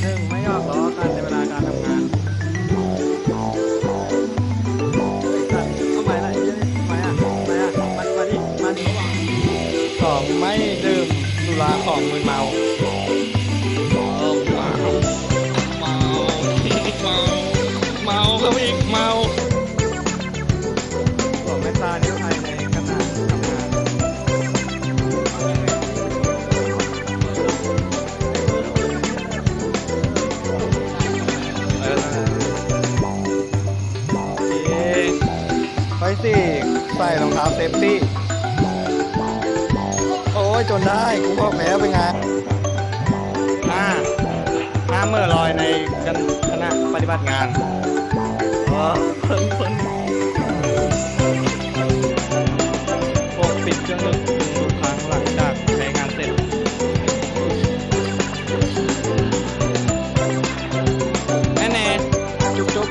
หนึ่งไม่หยอกล้อกันในเวลาการทำงานทำไมล่ะยี่ทำไมอะทำไมอะมันมาดิมันสองไม่ดื่มสุราของมึนเมาเมาเมาเมาเมาครับอีกเมา ไปสิใส่รองเท้าเซฟตี้ โอ้ยจนได้ กูก็แพ้ไปไงห้าห้าเมื่อลอยในกันคณะปฏิบัติงานเพิ่นเพิ่นปกปิดเครื่งนึกทุกครั้งหลังจากใช้งานเสร็จแน่ๆจุ๊บจุ๊บ